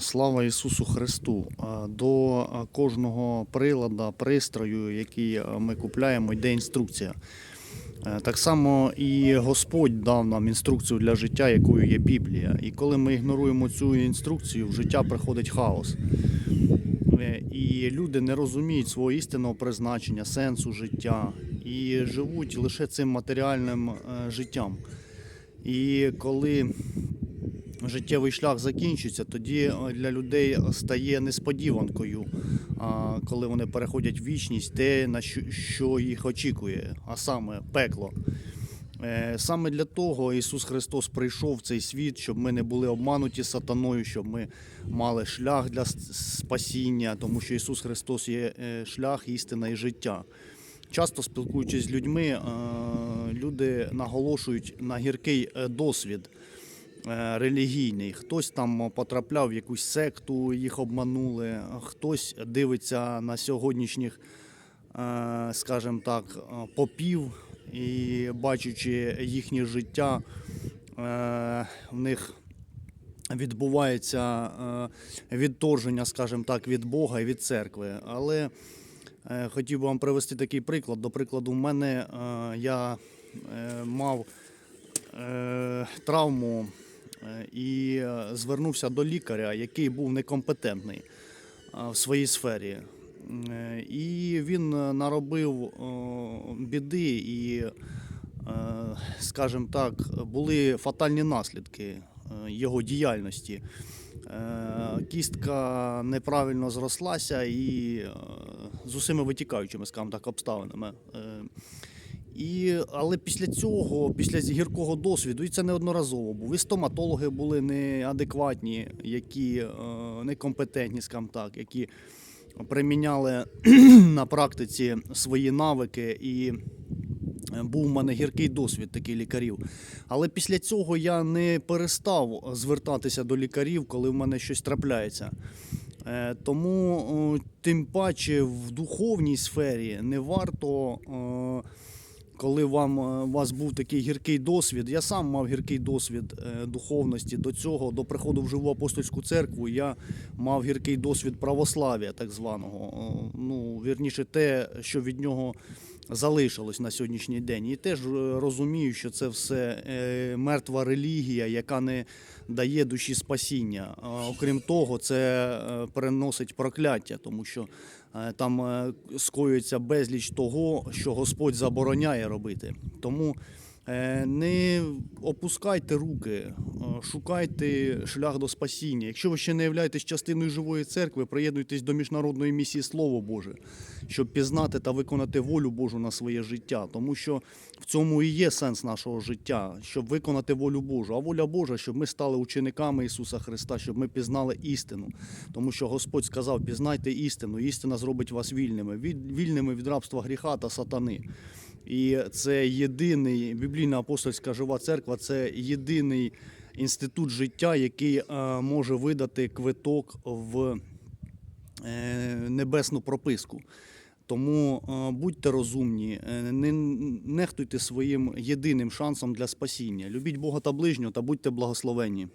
Слава Ісусу Христу! До кожного прилада, пристрою, який ми купляємо, йде інструкція. Е, Так само і Господь дав нам інструкцію для життя, якою є Біблія. І коли ми ігноруємо цю інструкцію, в життя приходить хаос. Е, І люди не розуміють свого істинного призначення, сенсу життя і живуть лише цим матеріальним е, життям. І коли життєвий шлях закінчується, тоді е, для людей стає несподіванкою, коли вони переходять в вічність, те, на що, їх очікує, а саме пекло. Е, Саме для того Ісус Христос прийшов в цей світ, щоб ми не були обмануті сатаною, щоб ми мали шлях для спасіння, тому що Ісус Христос є е, шлях, істина і життя. Часто спілкуючись з людьми, люди наголошують на гіркий досвід релігійний. Хтось там потрапляв в якусь секту, їх обманули, хтось дивиться на сьогоднішніх, е, скажімо так, е, попів і бачачи їхнє життя, е, в них відбувається е, відторження, скажімо так, від Бога і від церкви. Але е, хотів би вам привести такий приклад. До прикладу, в мене е, я е, мав е, травму е, і е, звернувся до лікаря, який був некомпетентний е, в своїй сфері. Е, І він е, наробив е, біди і, е, скажімо так, були фатальні наслідки е, його діяльності. Е, Кістка неправильно зрослася і е, з усіма витікаючими, скажімо так, обставинами. І, але після цього, після гіркого досвіду, і це неодноразово був. І стоматологи були неадекватні, які е, некомпетентні, скажімо так, які приміняли на практиці свої навики і е, був у мене гіркий досвід таких лікарів. Але після цього я не перестав звертатися до лікарів, коли в мене щось трапляється. Е, Тому тим паче в духовній сфері не варто. Е, Коли вам е, у вас був такий гіркий досвід, я сам мав гіркий досвід е, духовності до цього, до приходу в живу апостольську церкву, я мав гіркий досвід православ'я, так званого. Ну, вірніше, те, що від нього залишилось на сьогоднішній день. І теж е, розумію, що це все е, мертва релігія, яка не дає душі спасіння. Окрім того, це е, переносить прокляття, тому що там скоюється безліч того, що Господь забороняє робити. Тому не опускайте руки, шукайте шлях до спасіння. Якщо ви ще не являєтесь частиною живої церкви, приєднуйтесь до міжнародної місії Слово Боже, щоб пізнати та виконати волю Божу на своє життя. Тому що в цьому і є сенс нашого життя, щоб виконати волю Божу. А воля Божа, щоб ми стали учениками Ісуса Христа, щоб ми пізнали істину. Тому що Господь сказав: пізнайте істину, істина зробить вас вільними, вільними від рабства гріха та сатани. І це єдиний біблійна апостольська жива церква, це єдиний інститут життя, який е, може видати квиток в е, небесну прописку. Тому е, будьте розумні, не нехтуйте своїм єдиним шансом для спасіння. Любіть Бога та ближнього та будьте благословенні.